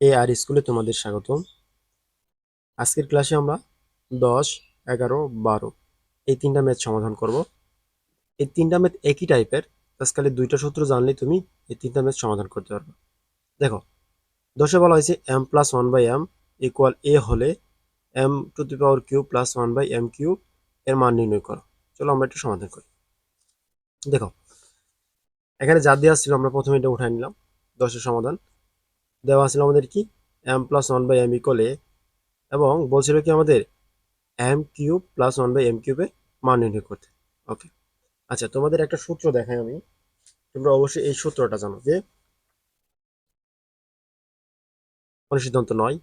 এ আর স্কুলে তোমাদের স্বাগত আজকের ক্লাসে আমরা দশ, এগারো, বারো এই তিনটা ম্যাথ সমাধান করব। এই তিনটা ম্যাথ একই টাইপের আজকালে দুইটা সূত্র জানলে তুমি এই তিনটা ম্যাথ সমাধান করতে পারবে। দেখো, দশে বলা হয়েছে M plus one by M equal A হলে M to the power Q plus one by M Q এর মান নির্ণয় করো। চলো আমরা একটু সমাধান করি। দেখো, এখানে যা দেওয়া ছিল আমরা প্রথমে এটা উঠাই নিলাম, দশের সমাধান। দেওয়া ছিল আমাদের কি? M plus one by M equal এবং বলছিল কি আমাদের M cube plus one by M কিউবের মান নির্ণয় করতে। ওকে আচ্ছা তোমাদের একটা সূত্র দেখাই আমি। তোমরা অবশ্যই এই সূত্রটা জানো যে কোনো সিদ্ধান্ত নয়।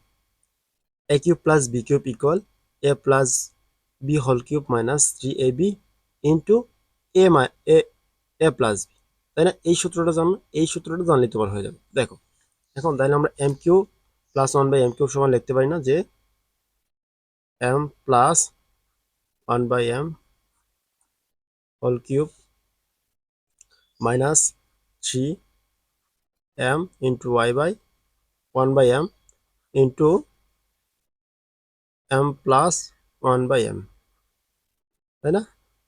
A cube plus B cube equal A plus B whole cube minus three A B into A my A plus B তাই না? এই সূত্রটা জানো, এই সূত্রটা জানলে তোমার হয়ে যাবে। দেখো এখন তাহলে আমরা M Q plus one by M cube সমান লিখতে পারি না যে M plus one by M whole cube minus three M into Y by one by M into M plus one by M তাই না?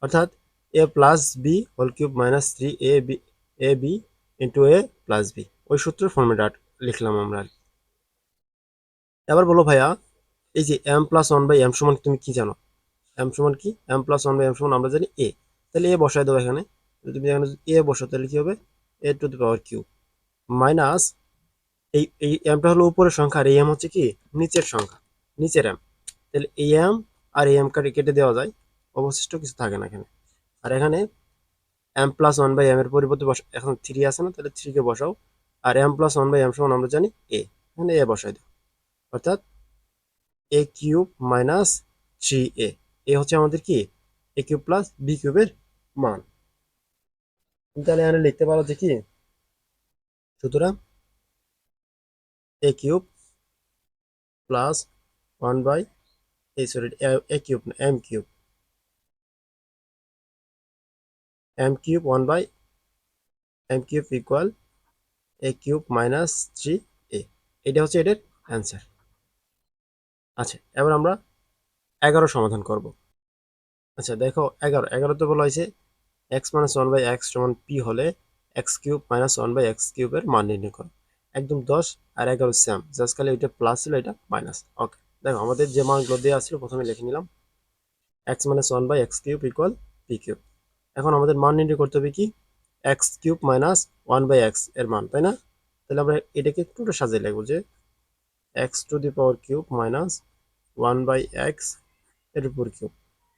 অর্থাৎ A plus B whole cube minus three A B A B into A plus B ওই সূত্রের ফর্মেটা লিখলাম আমরা এবার বলো ভাইয়া, এই যে M plus one by M সমান তুমি কি জানো? এম সমান কি? M plus one by M সমান আমরা জানি এ তাহলে এ বসাই দেবো এখানে। তুমি এখানে এ বসো তাহলে কি হবে? A to the power Q minus এই এই এমটা হলো উপরের সংখ্যা, আর এই এম হচ্ছে কি? নিচের সংখ্যা, নিচের এম তাহলে এই এম আর এই এম কাটে কেটে দেওয়া যায়। অবশিষ্ট কিছু থাকে না এখানে। আর এখানে M plus one by M এর পরিবর্তে বসা এখন থ্রি আছে না, তাহলে থ্রিকে বসাও। আর M plus one by M সমান আমরা জানি এ এখানে এ বসাই দেবো অর্থাৎ A cube minus three A এ হচ্ছে আমাদের কি? এ কিউব প্লাস বি কিউবের মান। তাহলে এখানে লিখতে পারো যে কি? সুতরাং A cube plus one by এই সরি এ কিউব না M cube M cube one by M cube equal A cube minus three A এটা হচ্ছে এটার অ্যান্সার। আচ্ছা এবার আমরা এগারো সমাধান করব। আচ্ছা দেখো, এগারো। এগারোতে বলা হয়েছে X minus one by X সমান পি হলে X cube minus one by x কিউবের মান নির্ণয় করো। একদম দশ আর এগারো সেম জাস্ট খালি ওইটা প্লাস ছিল, এটা মাইনাস ওকে দেখো, আমাদের যে মানগুলো দেওয়া ছিল, প্রথমে লিখে নিলাম। X minus one by X cube equal P cube. এখন আমাদের মান নির্ণয় করতে হবে কি? X cube minus one by এক্সের মান, তাই না? তাহলে আমরা এটাকে একটু সাজিয়ে লিখব যে X to the power cube minus one by এক্সের উপর কিউব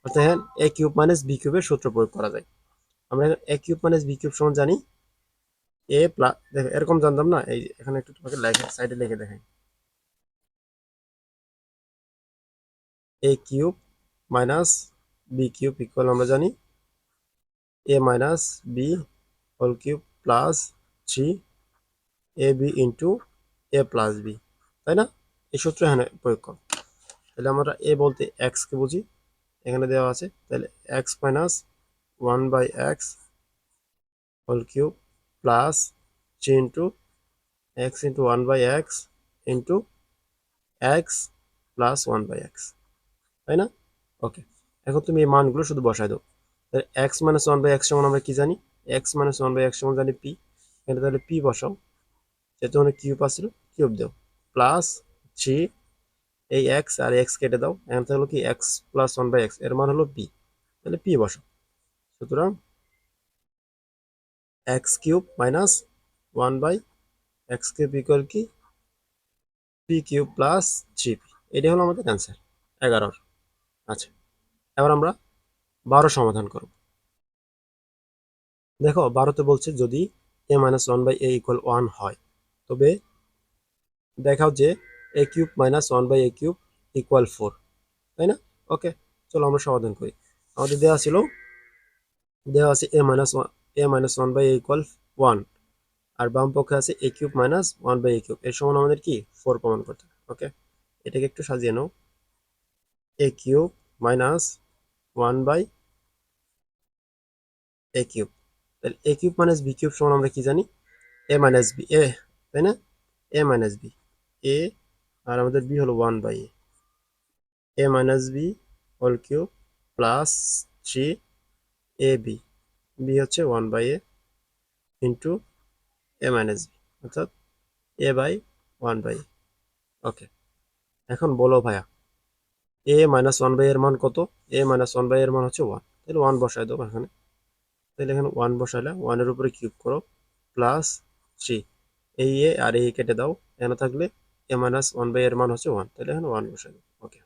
অর্থাৎ হ্যাঁ এ কিউব মাইনাস বি কিউবের সূত্র প্রয়োগ করা যায়। আমরা A cube minus B cube সমান জানি? এ প্লাস দেখো, এরকম জানতাম না? এই এখানে একটু তোমাকে লেখে সাইডে লিখে দেখাই। A cube minus B cube equal আমরা জানি? A minus B whole cube plus three A B into A plus B, তাই না? এই সূত্র এখানে প্রয়োগ কর। তাহলে আমরা এ বলতে এক্সকে বুঝি, এখানে দেওয়া আছে। তাহলে X minus one by X whole cube plus three into X into one by X into X plus one by X তাই না? ওকে এখন তুমি এই মানগুলো শুধু বসাই দাও। তাহলে X minus one by X সমান আমরা কি জানি? X minus one by X সমান জানি পি এখানে তাহলে পি বসাও। যেহেতু ওখানে কিউব আসছিল কিউব দাও। প্লাস থ্রি এই এক্স আর এক্স কেটে দাও। এখানে হলো কি এক্স প্লাস ওয়ান বাই এক্সের মান হলো পি তাহলে পি বসাও। সুতরাং X cube minus one by X cube equal কি? P cube plus three P এটাই হলো আমাদের অ্যান্সার এগারোর। আচ্ছা এবার আমরা বারো সমাধান করব। দেখো, বারোতে বলছে যদি A minus one by A equal one হয়, তবে দেখাও যে A cube minus one by A cube equal four তাই না? ওকে চলো আমরা সমাধান করি। আমাদের দেওয়া ছিল দেওয়া আছে A minus one A minus one by A equal one আর বাম পক্ষে আছে A cube minus one by A cube এর সমান আমাদের কি? ফোর প্রমাণ করতে ওকে এটাকে একটু সাজিয়ে নাও। A cube minus one by A cube তাহলে A cube minus B cube সমান আমরা কি জানি এ মাইনাস বি এ তাই না? এ মাইনাস বি এ আর আমাদের বি হলো one by A A minus B whole cube plus three A B B হচ্ছে one by A into A minus B অর্থাৎ A by one by okay এখন বলো ভাইয়া এ minus one by এর মান কত? এ মাইনাস ওয়ান বাই এর মান হচ্ছে ওয়ান তাহলে ওয়ান বসায় দেবো এখানে। তাহলে এখানে ওয়ান বসাইলে ওয়ানের উপরে কিউব করো প্লাস থ্রি এই এ আর এই কেটে দাও, এখানে থাকলে এ মাইনাস ওয়ান বাই এর মান হচ্ছে ওয়ান তাহলে এখানে ওয়ান দেবো ওকে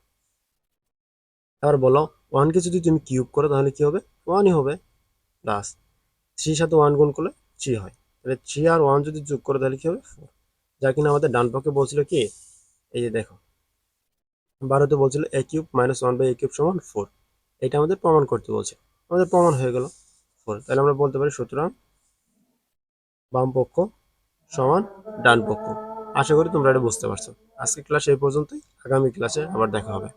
এবার বলো ওয়ানকে যদি তুমি কিউব করো, তাহলে কি হবে? ওয়ানই হবে প্লাস থ্রির সাথে ওয়ান গুণ করলে থ্রি হয়। তাহলে থ্রি আর ওয়ান যদি যোগ করো, তাহলে কি হবে? ফোর যা কিনা আমাদের ডান পক্ষে বলছিল কি? এই যে দেখো, বারোতে বলছিল A cube minus one by A cube সমান ফোর এটা আমাদের প্রমাণ করতে বলছে। আমাদের প্রমাণ হয়ে গেল। ফোর তাহলে আমরা বলতে পারি সুতরাং বাম পক্ষ সমান ডান পক্ষ। আশা করি তোমরা এটা বুঝতে পারছ। আজকে ক্লাস এই পর্যন্তই। আগামী ক্লাসে আবার দেখা হবে।